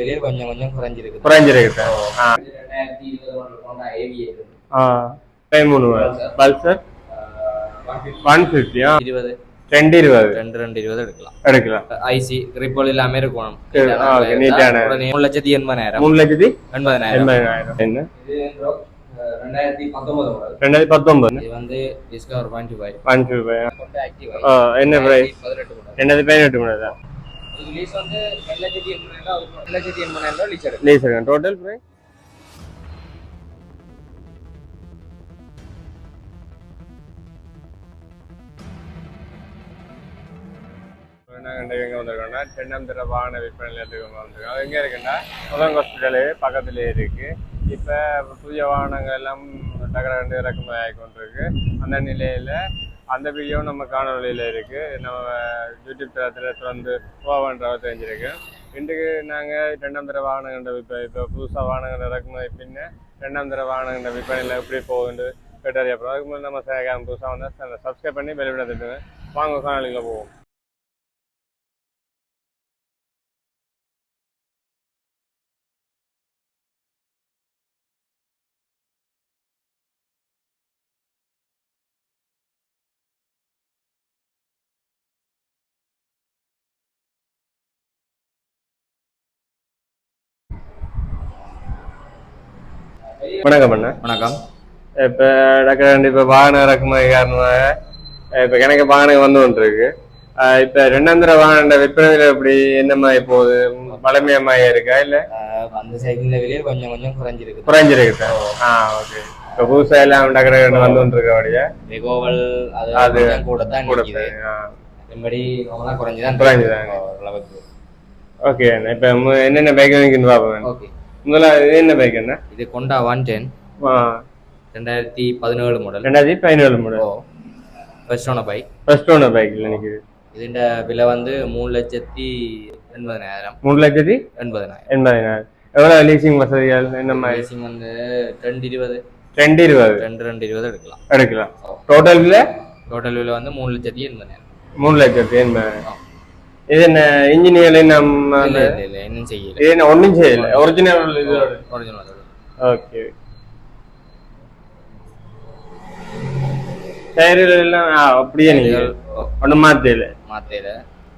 விலையில் கொஞ்சம் கொஞ்சம் குறைஞ்சிருக்கு குறைஞ்சிருக்கு ரெண்டாயிரத்தி இருபது ஹோண்டா ஏவியேட்டர் ஆ. பதிமூணு பல்சர் ஒன் ஃபிஃப்டியா இருபது. ரெண்டு இருபது. ரெண்டு ரெண்டு இருபது எடுக்கலாம். எடுக்கலாம். ஐசி ரிப்போல் எல்லாமே இருக்கணும். மூணு லட்சத்தி எண்பதாயிரம். மூணு லட்சத்தி எண்பதாயிரம். எண்பதாயிரம். என்ன? ரெண்டாயிரத்தி பத்தொன்பது இது வந்து டிஸ்கவர் பாயிண்ட் ஃபைவ் என்ன ப்ரைஸ் ரெண்டாயிரத்தி பதினெட்டு மணி டோட்டல் ப்ரைஸ் நாங்கள் எங்கே வந்திருக்கோம்னா தென்னந்திர வாகன விற்பனை நிலையத்துக்கு வந்திருக்கோம். அது எங்கே இருக்குன்னா முதல் ஹாஸ்பிட்டலு பக்கத்துலேயே இருக்கு. இப்போ புதிய வாகனங்கள் எல்லாம் டகர ரெண்டு இறக்குமதி ஆகி கொண்டிருக்கு அந்த நிலையில் அந்த வீடியோ நம்ம காணொலியில் இருக்கு. நம்ம யூடியூப் தளத்தில் தொடர்ந்து போவன்றவ தெரிஞ்சிருக்கு. இன்றைக்கு நாங்கள் ரெண்டாம் தர வாகனங்கள் இப்போ இப்போ புதுசாக வாகனங்கள் இறக்குமதி பின்ன ரெண்டாம் தர வாகனங்கள் விற்பனையில் எப்படி போகுது கேட்டறிய அப்புறம் அதுக்கு முன்னாடி நம்ம சேகம் புதுசாக வந்தால் சப்ஸ்கிரைப் பண்ணி வெளிவிட திட்டுங்க. வாங்க காணொலியில் போவோம். வணக்கம் அண்ணா. வணக்கம். இப்போ டாக்டர் இப்போ வாகனம் இறக்குமதி காரணமாக இப்போ கணக்கு வாகனம் வந்து கொண்டிருக்கு. இப்போ ரெண்டாந்திர வாகன விற்பனையில் எப்படி என்ன மாதிரி போகுது? பழமையமாக இருக்கா இல்லை? அந்த சைக்கிள் விலையில் கொஞ்சம் கொஞ்சம் குறைஞ்சிருக்கு. குறைஞ்சிருக்கு ஆ ஓகே. இப்போ புதுசாக எல்லாம் டாக்டர் வந்து கொண்டிருக்கபடியா வெகோவல் அது கூட தான் கூட மற்றபடி குறைஞ்சுதான் குறைஞ்சுதான் ஓகே இப்போ என்னென்ன பைக் வாங்கின்னு பார்ப்போம் ஓகே. முதல்ல இது என்ன பைக் என்ன? இது கொண்டா ஒன் டென் ரெண்டாயிரத்தி பதினேழு மாடல் ரெண்டாயிரத்தி பதினேழு model first owner bike first owner பைக்கில் நிற்குது இதுண்ட விலை வந்து மூணு லட்சத்தி எண்பதனாயிரம். மூணு லட்சத்தி எண்பதனாயிரம். எண்பதினாயிரம். எவ்வளோ லீசிங் வசதிகள் என்ன மாதிரி? வந்து ரெண்டு இருபது. ரெண்டு இருபது. ரெண்டு ரெண்டு இருபது எடுக்கலாம். எடுக்கலாம். டோட்டல் பில்ல டோட்டல் விலை வந்து மூணு லட்சத்தி எண்பதாயிரம் மூணு லட்சத்தி எண்பதாயிரம் இது என்ன இன்ஜினியர் நம்ம இன்னும் செய்யல. இது என்ன ஒன்றும் செய்யல? ஒரிஜினல் இது ஒரிஜினல் ஓகே டயர்கள் எல்லாம் அப்படியே நீங்க ஒன்றும் மாத்தையில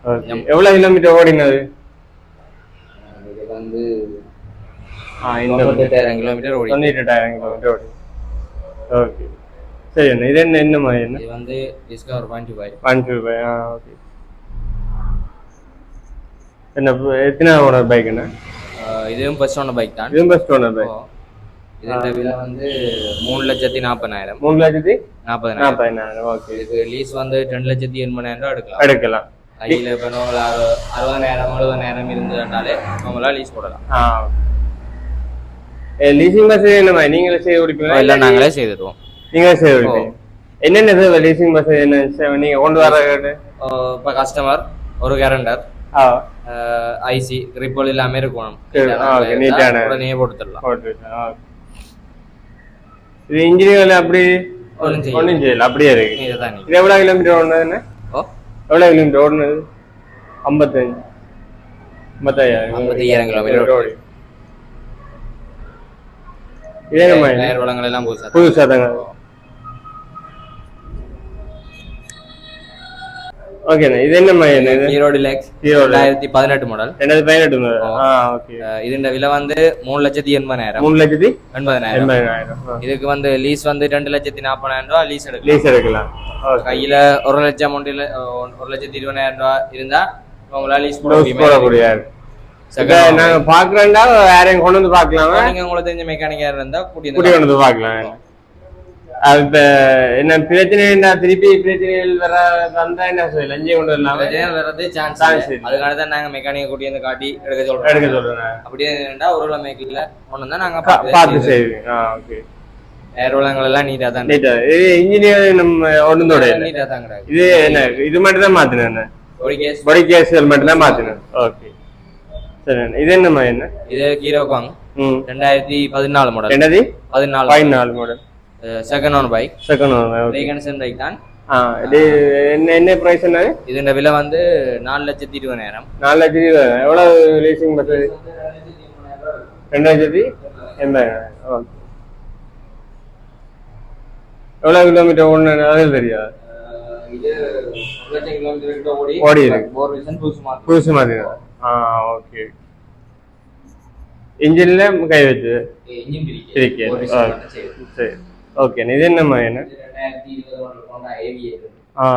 ஓகே எவ்வளோ கிலோமீட்டர் ஓடினது? இது வந்து தொண்ணூத்தெட்டாயிரம் கிலோமீட்டர் ஓடி தொண்ணூற்றி எட்டாயிரம் கிலோமீட்டர் ஓடி. ஓகே சரி அண்ணா இது என்ன என்ன மாதிரி என்ன? இது வந்து Discover point five one two by ஆ ஓகே என்ன எத்தனை ஓனர் பைக் என்ன? இதுவும் ஃபர்ஸ்ட் ஓன பைக் தான். இதுவும் பெஸ்ட் ஓனர் பைக் இதோட விலை வந்து மூணு லட்சத்தி நாற்பதாயிரம் மூணு லட்சத்தி நாற்பதாயிரம் நாற்பதினாயிரம் ஓகே. இதுக்கு லீஸ் வந்து ரெண்டு லட்சத்தி எண்பதாயிரம் ரூபா எடுக்கலாம். எடுக்கலாம். கையில் இப்போ நம்ம அறுபதாயிரம் எழுபதாயிரம் இருந்துட்டாலே நம்மளா லீஸ் போடலாம். லீசிங் பஸ் என்ன மாதிரி நீங்களே செய்ய கொடுப்பீங்களா? இல்லை நாங்களே செய்துடுவோம். நீங்களே செய்ய கொடுப்பீங்க? என்னென்ன லீசிங் பஸ் என்ன செ- நீங்க கொண்டு வர இப்போ கஸ்டமர் ஒரு கேரண்டர் ஐசி ரிப்போல் எல்லாமே இருக்கணும். உடனே ஆ. இது இன்ஜினியர்ல அப்படி. ஒன்றும் செய்யல அப்படியே இருக்கு இதை எவ்வளவு கிலோமீட்டர் ஓடுனதுன்னு ஓ எவ்வளவு கிலோமீட்டர் ஓடுனது ஐம்பத்தஞ்சு ஐம்பத்தாயிரம் ஐம்பத்தையாயிரம் கிலோமீட்டர் ஓடி இதே நம்ம டயர் வளங்கள் எல்லாம் புதுசா புதுசா தாங்க ஓகேண்ணா இது என்ன என்ன இது? Hero Deluxe Deluxe. ரெண்டாயிரத்தி பதினெட்டு மாடல் ரெண்டாயிரத்தி பதினெட்டு முதல். ஆ? ஓகே இதுண்ட விலை வந்து மூணு லட்சத்தி எண்பதாயிரம். மூணு லட்சத்தி எண்பதாயிரம். எண்பதாயிரம். இதுக்கு வந்து லீஸ் வந்து ரெண்டு லட்சத்தி நாற்பதாயிரம் ரூபா லீஸ் எடுக்கலாம். லீஸ் எடுக்கலாம். கையில ஒரு லட்சம் அமௌண்ட்ல ஒரு லட்சத்தி இருபதாயிரம் ரூபா இருந்தா உங்களால லீஸ் போட முடியாது நாங்க பாக்குறோம்டா யாரையும் கொண்டு வந்து பாக்கலாமா நீங்க உங்களுக்கு தெரிஞ்ச மெக்கானிக்கா இருந்தா கூட்டி குடி கொண்டு வந்து பாக்கலாம் இப்ப என்ன பிரச்சனை திருப்பி பிரச்சனைகள் வர வந்தா என்ன செய்ய லஞ்சை கொண்டு வரலாமா? வர்றது சான்ஸ். அதுக்காக தான் நாங்க மெக்கானிக்கை கூட்டி வந்து காட்டி எடுக்க சொல்றோம். எடுக்க சொல்றேன் அப்படியே ஒரு உள்ள மேக்கில் கொண்டு வந்தா நாங்க பார்த்து செய்வீங்க. ஆ ஓகே ஏர் உலகங்கள் எல்லாம் நீட்டா தான் நீட்டா இது இன்ஜினியர் நம்ம இல்லை நீட்டா தான் இது என்ன இது மட்டும் தான் மாத்தினேன் ஒரு கேஸ் பாடி கேஸ்கள் மட்டும் தான் மாத்தினேன். ஓகே சரி. இது என்னம்மா என்ன? இது கீரோகாங் ரெண்டாயிரத்தி பதினாலு மாடல் என்னது? பதினாலு பதினாலு model second own bike second okay recondition bike தான். இது என்ன என்ன ப்ரைஸ் என்ன இதோட விலை வந்து நாலு லட்சத்தி இருபதாயிரம். நாலு லட்சத்தி இருபதாயிரம். எவ்வளோ லீசிங் பஸ் ரெண்டு லட்சத்தி எண்பதாயிரம். எவ்வளோ கிலோமீட்டர் ஒன்று அது தெரியாது இது ஒரு லட்சம் கிலோமீட்டர் கிட்ட ஓடி புதுசு மாதிரி ஆ ஓகே இன்ஜினில் கை வச்சு சரி. ஓகே இது என்னம்மா என்ன இது ரெண்டாயிரத்தி இருபது ஒன்று போன ஏவியேட்டர் ஆ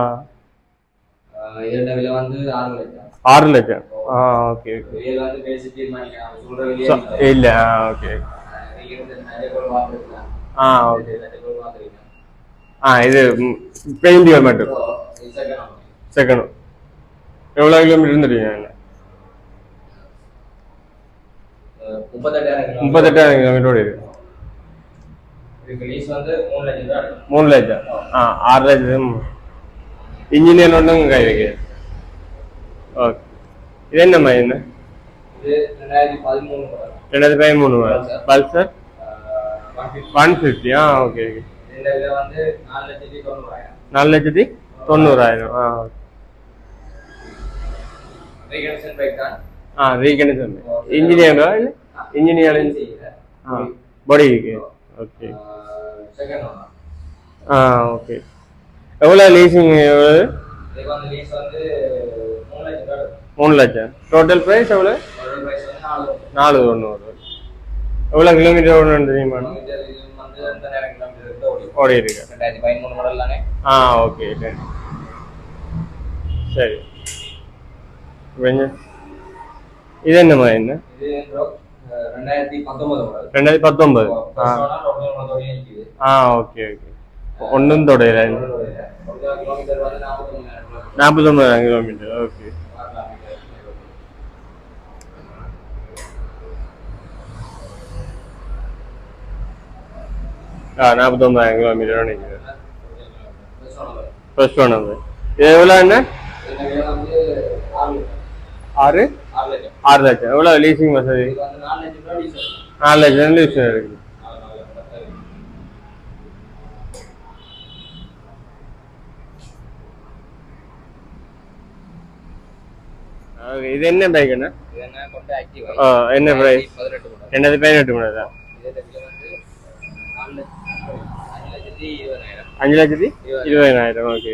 இதோட விலை வந்து ஆறு லட்சம் ஆறு லட்சம் ஆ ஓகே ஓகே வெளியில வந்து பேசி தீர்மானிக்கலாம் சொல்ற So, வெளியே இல்லை ஆ ஓகே நிறைய பேர் வாங்கிருக்கலாம் ஆ ஓகே நிறைய பேர் வாங்கிருக்கலாம் ஆ இது பெயிண்ட் மட்டும் செகண்ட் எவ்வளோ கிலோமீட்டர் இருந்துட்டீங்க என்ன முப்பத்தெட்டாயிரம் முப்பத்தெட்டாயிரம் கிலோமீட்டர் இருக்கு இதுக்கு லீஸ் வந்து மூணு லட்சம் ஆ ஆறு லட்சம் இன்ஜினியர் ஒன்றும் கை வைக்க ஓகே இது என்ன பதிமூணு model. ரெண்டாயிரத்தி பதிமூணு பல்சர். ஒன் ஃபிஃப்டி ஆ ஓகே ஓகே நாலு லட்சத்தி தொண்ணூறாயிரம். ஆ ரீகன்ஷன் ஆ ரீகண்டிஷன் இன்ஜினியரா இன்ஜினியர் ஆ பாடிக்கு ஓகே. செகண்ட் ஆ ஓகே. எவ்வளோ லீசிங் எவ்வளோ மூணு லட்சம். டோட்டல் ப்ரைஸ் எவ்வளோ நாலு ஒன்று வரும் தொண்ணூறு. எவ்வளோ கிலோமீட்டர் ஓடணும் தெரியுமா? ஓடி இருக்கு ஆ ஓகே சரி. கொஞ்சம் இது என்னம்மா என்ன மாதிரி என்ன? ரெண்டாயிரத்தி பத்தொன்பது ஆ. Okay okay. ஒன்றும் தொடையில. வந்து நாற்பத்தொன்னாயிரம் கிலோமீட்டர் ஓகே. ஆ நாற்பத்தொம்பதாயிரம் கிலோமீட்டர் நினைக்கிறேன். ஃபர்ஸ்ட் ஒன் அது இது எவ்வளோ என்ன? ஆறு ஆறு? லட்சம். எவ்வளோ லீசிங் வசதி? நாலு லட்சம் லீசிங் இருக்கு. Okay, இது என்ன பைக் என்ன என்ன price? என்னது பதினெட்டு மணி தான் அஞ்சு லட்சத்தி இருபதாயிரம். ஓகே.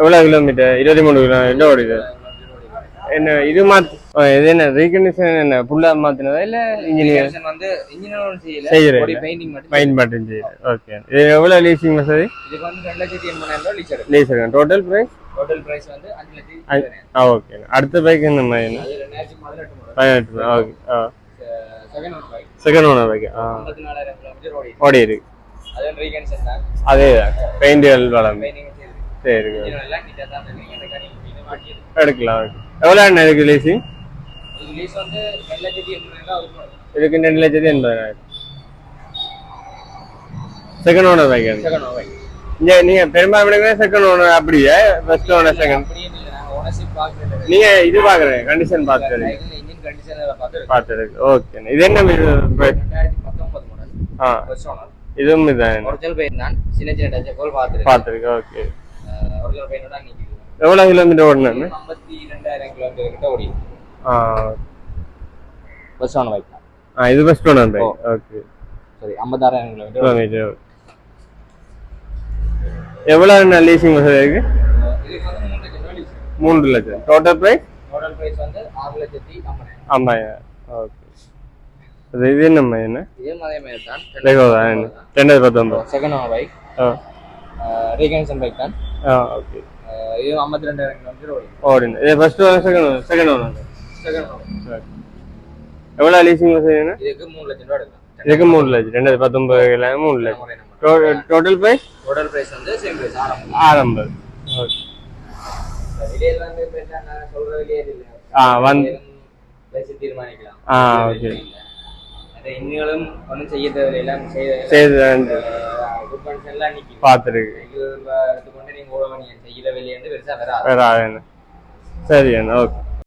எவ்வளோ கிலோமீட்டர் இருபத்தி மூணு கிலோ என்ன ஓடுது என்ன இது மாத்து இது என்ன ரீகண்டிஷன் என்ன ஃபுல்லா மாத்தினதா இல்ல இன்ஜினியர் வந்து இன்ஜினியர் செய்யல. செய்யறேன். ஒரு பெயிண்டிங் மட்டும் மைண்ட் மட்டும் செய்யுது ஓகே இது எவ்வளோ லீசிங் வசதி? இதுக்கு வந்து ரெண்டு லட்சத்தி எண்பதாயிரம் ரூபாய் லீஸ் எடுக்கும் lease total price total price வந்து அஞ்சு லட்சத்தி இருபதாயிரம். ஆ ஓகே அடுத்த பைக் என்ன என்ன? அது மாடல் பதினெட்டு ஓகே ஆ. Second one bike second owner bike ஆ. ஐம்பத்தி நாலாயிரம் கிலோமீட்டர் ஓடி ஓடி இருக்கு. அது தான். அதே தான். பெயிண்டியல் வளம் பெயிண்டிங் சரி எல்லாம் எடுக்கலாம் ஓகே எவ்வளோ என்ன இருக்கு லீசிங் லீஸ் வந்து ரெண்டு லட்சத்தி எண்பதாயிரம் இதுக்கு ரெண்டு லட்சத்தி எண்பதாயிரம். Second owner bike second one bike இங்க நீங்க பெரும்பாலும் செகண்ட் ஓனர் அப்படியே? ஃபர்ஸ்ட் ஓனர் செகண்ட் நீங்க இது பாக்குறேன் கண்டிஷன் பார்த்துருங்க இன்ஜின் கண்டிஷன் பார்த்து பார்த்துருக்கு ஓகே இது என்ன ஆ. ஓனர் இதுவும் இதான் ஒரிஜினல் பெயிண்ட் தான். சின்ன சின்ன டச் போல் பார்த்துருக்கு பார்த்துருக்கு ஓகே ஒரிஜினல் பெயிண்டோட நிற்கிது எவ்வளோ கிலோமீட்டர் ஐம்பத்தி ரெண்டாயிரம் கிலோமீட்டர் கிட்ட ஓடி ஆ ஃபர்ஸ்ட் ஓனர் பைக் தான் ஆ இது ஃபர்ஸ்ட் ஓனர் பைக் ஓகே சரி ஐம்பத்தாறாயிரம் கிலோமீட்டர் கிலோமீட்டர் எவ்வளோ என்ன லீசிங் வசதி இருக்கு. மூன்று லட்சம். டோட்டல் ப்ரைஸ் டோட்டல் பிரைஸ் வந்து ஆறு லட்சத்தி ஐம்பதாயிரம். ஓகே அது இது என்னம்மா என்ன? இதே மாதிரி தான். என்ன ரெண்டாயிரத்தி பத்தொன்பது. செகண்ட் ஓனர் பைக் ஆ. ரீகன்சன் பைக் தான். ஆ ஓகே இது ஐம்பத்தி ரெண்டாயிரம் கிலோமீட்டர் ஓடி ஓடுங்க இது first second second owner second owner எவ்வளோ லீசிங் வசதி இதுக்கு மூணு லட்சம் ரூபா எடுக்கலாம். இதுக்கு மூணு லட்சம். ரெண்டாயிரத்தி பத்தொன்பதுல மூணு லட்சம். டோட்டல் ப்ரைஸ் டோட்டல் பிரைஸ் வந்து சேம் பிரைஸ் ஆரம்பம். ஆரம்பது ஓகே ஆ, வந்து- தீர்மானிக்கலாம். ஆ. அந்த இன்னும் ஒன்றும் செய்ய தேவையில்லை. செய்ய செய்து பார்த்துருக்கு. எடுத்துக்கொண்டு நீங்க ஓட வேண்டிய செய்யற வெளியே பெருசா வராது. என்ன சரி ஓகே